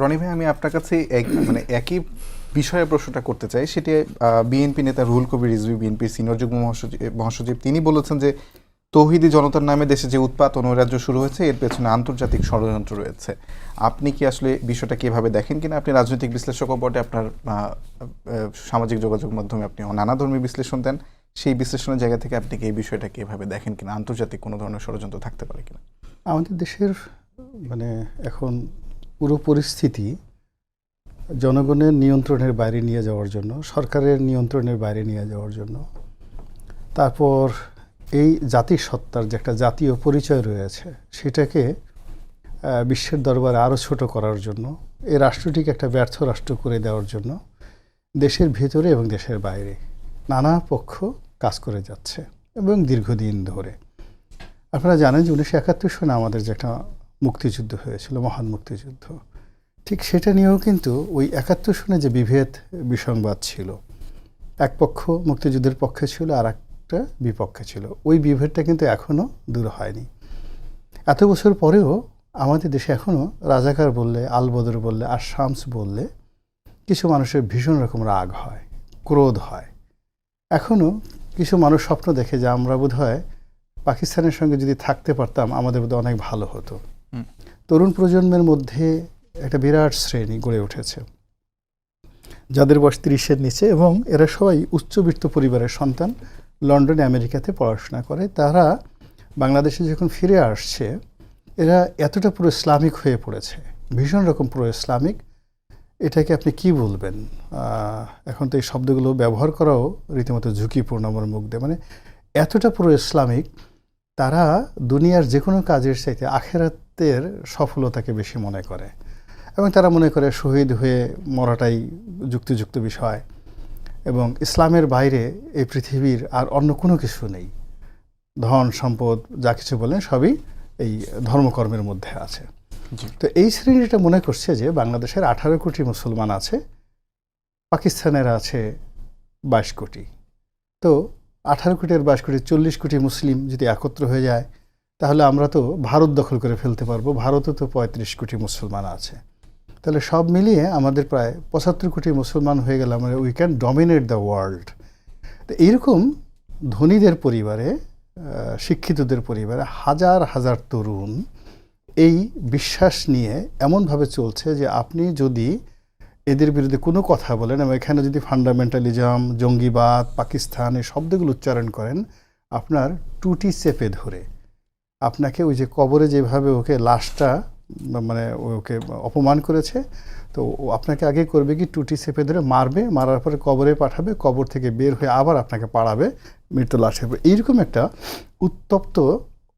রনি ভাই, আমি আপনার কাছে এক মানে একই বিষয়ে প্রশ্নটা করতে চাই। সেটি বিএনপি নেতা রুহুল কবির রিজভি, বিএনপির সিনিয়র যুগ্ম মহাসচিব তিনি বলেছেন যে তৌহিদি জনতার নামে দেশে যে উৎপাত নৈরাজ্য শুরু হয়েছে, এর পেছনে আন্তর্জাতিক ষড়যন্ত্র রয়েছে। আপনি কি আসলে বিষয়টা কীভাবে দেখেন কিনা? আপনি রাজনৈতিক বিশ্লেষকও বটে আপনার সামাজিক যোগাযোগ মাধ্যমে আপনি নানা ধর্মী বিশ্লেষণ দেন। সেই বিশ্লেষণের জায়গা থেকে আপনি কি এই বিষয়টা কীভাবে দেখেন কিনা? আন্তর্জাতিক কোনো ধরনের ষড়যন্ত্র থাকতে পারে কিনা? আমাদের দেশের মানে এখন পুরো পরিস্থিতি জনগণের নিয়ন্ত্রণের বাইরে নিয়ে যাওয়ার জন্য, সরকারের নিয়ন্ত্রণের বাইরে নিয়ে যাওয়ার জন্য। তারপর এই জাতির সত্তার যে একটা জাতীয় পরিচয় রয়েছে, সেটাকে বিশ্বের দরবারে আরও ছোট করার জন্য, এই রাষ্ট্রটিকে একটা ব্যর্থ রাষ্ট্র করে দেওয়ার জন্য দেশের ভেতরে এবং দেশের বাইরে নানা পক্ষ কাজ করে যাচ্ছে এবং দীর্ঘদিন ধরে। আপনারা জানেন যে উনিশশো একাত্তর সনে আমাদের যে একটা মুক্তিযুদ্ধ হয়েছিল, মহান মুক্তিযুদ্ধ। ঠিক সেটা নিয়েও কিন্তু ওই একাত্তর সনে যে বিভেদ বিসংবাদ ছিল, এক পক্ষ মুক্তিযুদ্ধের পক্ষে ছিল আর একটা বিপক্ষে ছিল, ওই বিভেদটা কিন্তু এখনও দূর হয়নি। এত বছর পরেও আমাদের দেশে এখনও রাজাকার বললে, আলবদর বললে, আর শামস বললে কিছু মানুষের ভীষণ রকম রাগ হয়, ক্রোধ হয়। এখনও কিছু মানুষ স্বপ্ন দেখে যে আমরা বোধ হয় পাকিস্তানের সঙ্গে যদি থাকতে পারতাম, আমাদের বোধহয় অনেক ভালো হতো। তরুণ প্রজন্মের মধ্যে একটা বিরাট শ্রেণি গড়ে উঠেছে। যাদের বয়স তিরিশের নিচে এবং এরা সবাই উচ্চবিত্ত পরিবারের সন্তান, লন্ডনে, আমেরিকাতে পড়াশোনা করে। তারা বাংলাদেশে যখন ফিরে আসছে, এরা এতটা পুরো ইসলামিক হয়ে পড়েছে, ভীষণ রকম পুরো ইসলামিক। এটাকে আপনি কি বলবেন? এখন তো এই শব্দগুলো ব্যবহার করাও রীতিমতো ঝুঁকিপূর্ণ আমার মুখ দিয়ে। মানে এতটা পুরো ইসলামিক, তারা দুনিয়ার যে কোনো কাজের চাইতে আখেরাতের সফলতাকে বেশি মনে করে এবং তারা মনে করে শহীদ হয়ে মরাটাই যুক্তিযুক্ত বিষয় এবং ইসলামের বাইরে এই পৃথিবীর আর অন্য কোনো কিছু নেই। ধন সম্পদ যা কিছু বলেন সবই এই ধর্মকর্মের মধ্যে আছে। তো এই শ্রেণীটা মনে করছে যে বাংলাদেশের আঠারো কোটি মুসলমান আছে পাকিস্তানের আছে বাইশ কোটি। তো আঠারো কোটি আর বাইশ কোটি চল্লিশ কোটি মুসলিম যদি একত্র হয়ে যায় তাহলে আমরা তো ভারত দখল করে ফেলতে পারব। ভারতে তো পঁয়ত্রিশ কোটি মুসলমান আছে। তাহলে সব মিলিয়ে আমাদের প্রায় পঁচাত্তর কোটি মুসলমান হয়ে গেলে আমরা we can dominate the world তো এইরকম ধনীদের পরিবারে শিক্ষিতদের পরিবারে হাজার হাজার তরুণ এই বিশ্বাস নিয়ে এমনভাবে চলছে যে আপনি যদি এদের বিরুদ্ধে কোনো কথা বলেন এবং এখানে যদি ফান্ডামেন্টালিজম জঙ্গিবাদ, পাকিস্তান এই শব্দগুলো উচ্চারণ করেন, আপনার টুটি চেপে ধরে। আপনাকে ওই যে কবরে যেভাবে ওকে লাশটা মানে ওকে অপমান করেছে, তো আপনাকে আগে করবে কি টুটি চেপে ধরে মারবে, মারার পরে কবরে পাঠাবে, কবর থেকে বের হয়ে আবার আপনাকে পাড়াবে মৃত লাশের এইরকম একটা উত্তপ্ত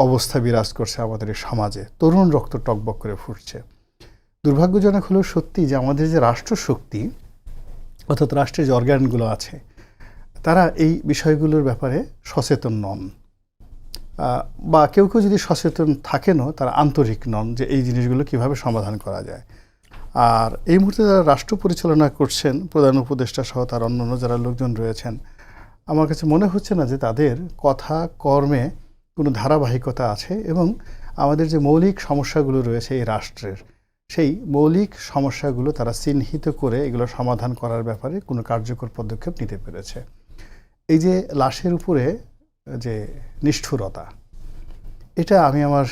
অবস্থা বিরাজ করছে আমাদের এই সমাজে। তরুণ রক্ত টকবক করে ফুটছে। দুর্ভাগ্যজনক হলো সত্যি যে আমাদের যে রাষ্ট্রশক্তি, অর্থাৎ রাষ্ট্রের যে অর্গানগুলো আছে, তারা এই বিষয়গুলোর ব্যাপারে সচেতন নন। বা কেউ কেউ যদি সচেতন থাকেনও, তারা আন্তরিক নন যে এই জিনিসগুলো কীভাবে সমাধান করা যায়। আর এই মুহূর্তে যারা রাষ্ট্র পরিচালনা করছেন, প্রধান উপদেষ্টা সহ তার অন্যান্য যারা লোকজন রয়েছেন, আমার কাছে মনে হচ্ছে না যে তাদের কথা, কর্মে কোনো ধারাবাহিকতা আছে এবং আমাদের যে মৌলিক সমস্যাগুলো রয়েছে এই রাষ্ট্রের, সেই মৌলিক সমস্যাগুলো তারা চিহ্নিত করে এগুলো সমাধান করার ব্যাপারে কোনো কার্যকর পদক্ষেপ নিতে পেরেছে। এই যে লাশের উপরে যে নিষ্ঠুরতা, এটা আমি আমার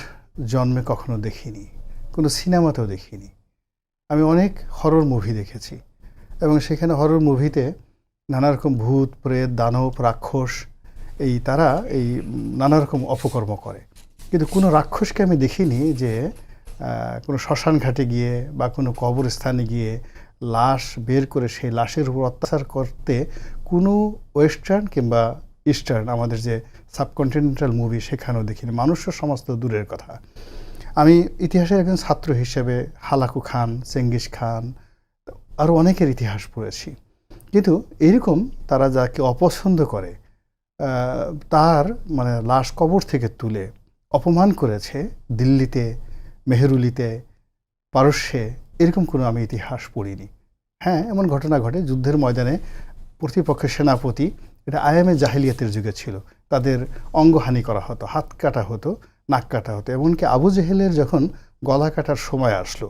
জন্মে কখনো দেখিনি, কোনো সিনেমাতেও দেখিনি। আমি অনেক হরর মুভি দেখেছি এবং সেখানে হরর মুভিতে নানা রকম ভূত, প্রেত, দানব, রাক্ষস, এই তারা এই নানা রকম অপকর্ম করে। কিন্তু কোনো রাক্ষসকে আমি দেখিনি যে কোনো শ্মশান ঘাটে গিয়ে বা কোনো কবরস্থানে গিয়ে লাশ বের করে সেই লাশের উপর অত্যাচার করতে কোনো ওয়েস্টার্ন কিংবা ইস্টার্ন আমাদের যে সাবকন্টিনেন্টাল মুভি সেখানেও দেখিনি মানুষের সমস্ত দূরের কথা। আমি ইতিহাসের একজন ছাত্র হিসেবে হালাকু খান, চেঙ্গিস খান আরও অনেকের ইতিহাস পড়েছি। কিন্তু এরকম তারা যাকে অপছন্দ করে তার মানে লাশ কবর থেকে তুলে অপমান করেছে দিল্লিতে, মেহরুলিতে, পারস্যে, এরকম কোনো আমি ইতিহাস পড়িনি। হ্যাঁ এমন ঘটনা ঘটে। যুদ্ধের ময়দানে প্রতিপক্ষের সেনাপতি এটা আয়ামে জাহিলিয়াতের যুগে ছিল। তাদের অঙ্গহানি করা হতো, হাত কাটা হতো, নাক কাটা হতো, এমনকি আবু জেহেলের যখন গলা কাটার সময় আসলো,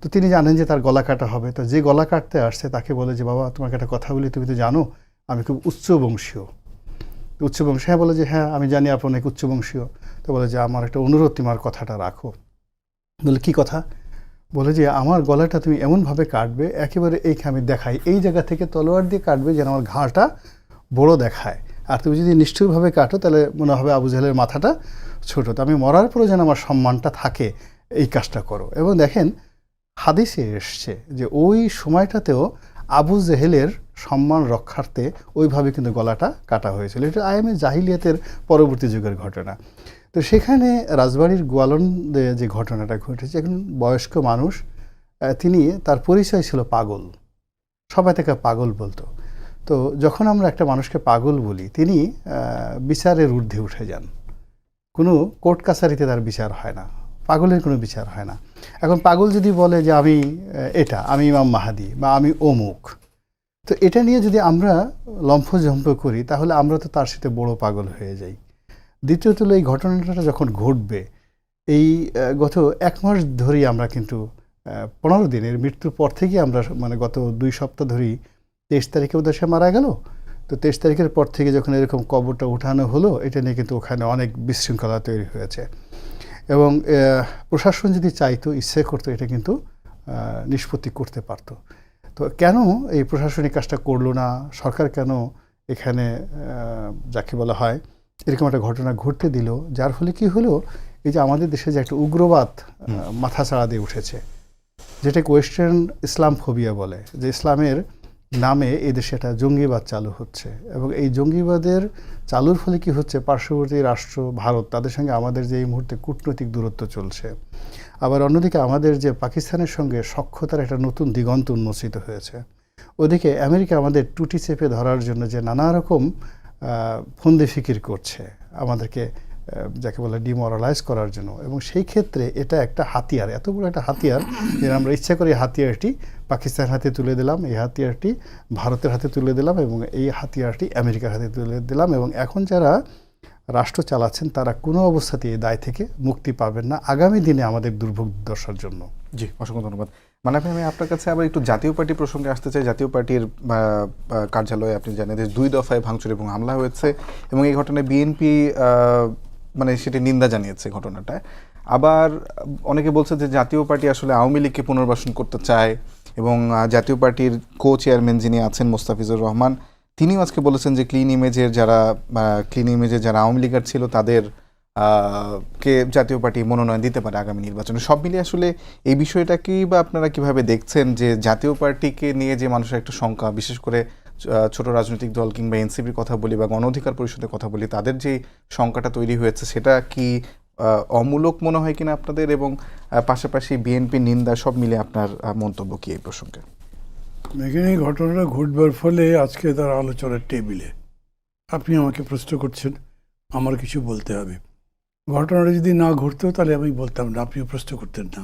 তো তিনি জানেন যে তার গলা কাটা হবে। তো যে গলা কাটতে আসছে তাকে বলে যে, বাবা, তোমাকে একটা কথা বলি, তুমি তো জানো, আমি খুব উচ্চবংশীয়। তো উচ্চবংশী হ্যাঁ বলে যে হ্যাঁ আমি জানি আপনি অনেক উচ্চবংশীয়। তো বলে যে, আমার একটা অনুরোধ তোমার কথাটা রাখো। বলে, কি কথা? বলে যে, আমার গলাটা তুমি এমনভাবে কাটবে, একেবারে এইখানে আমি দেখাই, এই জায়গা থেকে তলোয়ার দিয়ে কাটবে যেন আমার ঘাড়টা বড় দেখায়। আর তুমি যদি নিষ্ঠুরভাবে কাটো, তাহলে মনে হবে আবু জাহেলের মাথাটা ছোট। তো আমি মরার পরে যেন আমার সম্মানটা থাকে, এই কাজটা করো। এবং দেখেন, হাদিসে এসছে যে ওই সময়টাতেও আবু জেহেলের সম্মান রক্ষার্থে ওইভাবে কিন্তু গলাটা কাটা হয়েছিল। এটা আইএমএ জাহিলিয়াতের পরবর্তী যুগের ঘটনা। তো সেখানে রাজবাড়ির গোয়ালন্দে যে ঘটনাটা ঘটেছে, এখন বয়স্ক মানুষ তিনি, তার পরিচয় ছিল পাগল। সবাই তাকে পাগল বলতো। তো যখন আমরা একটা মানুষকে পাগল বলি, তিনি বিচারের ঊর্ধ্বে উঠে যান। কোনো কোর্ট কাছারিতে তার বিচার হয় না। পাগলের কোনো বিচার হয় না। এখন পাগল যদি বলে যে আমি এটা, আমি ইমাম মাহাদি বা আমি অমুক, তো এটা নিয়ে যদি আমরা লম্ফঝম্প করি, তাহলে আমরা তো তার সাথে বড় পাগল হয়ে যাই। দ্বিতীয়ত এই ঘটনাটা যখন ঘটবে, এই গত এক মাস ধরেই আমরা কিন্তু পনেরো দিনের মৃত্যুর পর থেকেই আমরা মানে গত দুই সপ্তাহ ধরেই তেইশ তারিখে বোধহয় সে মারা গেল। তো তেইশ তারিখের পর থেকে যখন এরকম কবরটা উঠানো হলো এটা নিয়ে কিন্তু ওখানে অনেক বিশৃঙ্খলা তৈরি হয়েছে। এবং প্রশাসন যদি চাইতো ইচ্ছে করতো এটা কিন্তু নিষ্পত্তি করতে পারতো। তো কেন এই প্রশাসনিক কাজটা করল না? সরকার কেন এখানে যাকে বলা হয় এরকম একটা ঘটনা ঘটতে দিল? যার ফলে কি হলো? এই যে আমাদের দেশে যে একটা উগ্রবাদ মাথা চাড়া দিয়ে উঠেছে যেটাকে ওয়েস্টার্ন ইসলাম ফোবিয়া বলে যে ইসলামের নামে এই দেশে একটা জঙ্গিবাদ চালু হচ্ছে। এবং এই জঙ্গিবাদের চালুর ফলে কি হচ্ছে? পার্শ্ববর্তী রাষ্ট্র, ভারত, তাদের সঙ্গে আমাদের যে এই মুহূর্তে কূটনৈতিক দূরত্ব চলছে। আবার অন্যদিকে আমাদের যে পাকিস্তানের সঙ্গে সক্ষতার একটা নতুন দিগন্ত উন্মোচিত হয়েছে। ওদিকে আমেরিকা আমাদের টুটি চেপে ধরার জন্য যে নানা রকম ফন্দি ফিকির করছে আমাদেরকে যাকে বলে ডিমোরালাইজ করার জন্য। এবং সেই ক্ষেত্রে এটা একটা হাতিয়ার, এত বড় একটা হাতিয়ার যে আমরা ইচ্ছা করে হাতিয়ারটি পাকিস্তানের হাতে তুলে দিলাম, এই হাতিয়ারটি ভারতের হাতে তুলে দিলাম এবং এই হাতিয়ারটি আমেরিকার হাতে তুলে দিলাম এবং এখন যারা রাষ্ট্র চালাচ্ছেন, তারা কোনো অবস্থাতেই এই দায় থেকে মুক্তি পাবেন না আগামী দিনে আমাদের দুর্ভোগ দশার জন্য। জি, অসংখ্য ধন্যবাদ। মানে আপনি, আমি আপনার কাছে আবার একটু জাতীয় পার্টি প্রসঙ্গে আসতে চাই। জাতীয় পার্টির কার্যালয়ে আপনি জানেন দুই দফায় ভাঙচুর এবং হামলা হয়েছে এবং এই ঘটনায় বিএনপি মানে সেটি নিন্দা জানিয়েছে ঘটনাটা আবার অনেকে বলছে যে জাতীয় পার্টি আসলে আওয়ামী লীগকে পুনর্বাসন করতে চায় এবং জাতীয় পার্টির কো চেয়ারম্যান যিনি আছেন মোস্তাফিজুর রহমান, তিনিও আজকে বলেছেন যে ক্লিন ইমেজের যারা ক্লিন ইমেজের যারা আওয়ামী লীগার ছিল তাদের কে জাতীয় পার্টি মনোনয়ন দিতে পারে আগামী নির্বাচনে। সব মিলিয়ে আসলে এই বিষয়টাকেই বা আপনারা কীভাবে দেখছেন যে জাতীয় পার্টিকে নিয়ে যে মানুষের একটা শঙ্কা, বিশেষ করে ছোট রাজনৈতিক দল কিংবা এনসিপির কথা বলি বা গণ অধিকার পরিষদের কথা বলি, তাদের যে শঙ্কাটা তৈরি হয়েছে, সেটা কি অমূলক মনে হয় কিনা আপনাদের এবং পাশাপাশি বিএনপি নিন্দা সব মিলে আপনার মন্তব্য কি এই প্রসঙ্গে? এখানে ঘটনাটা ঘটবার ফলে আজকে তার আলোচনার টেবিলে। আপনি আমাকে প্রশ্ন করছেন, আমার কিছু বলতে হবে। ঘটনাটা যদি না ঘটতো, তাহলে আমি বলতাম না, আপনিও প্রশ্ন করতেন না।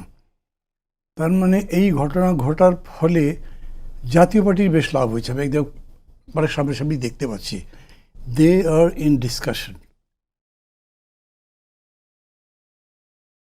তার মানে এই ঘটনা ঘটার ফলে জাতীয় পার্টির বেশ লাভ হয়েছে। আমি একদম মানে সামনাসামনি দেখতে পাচ্ছি। দে আর ইন ডিসকাশন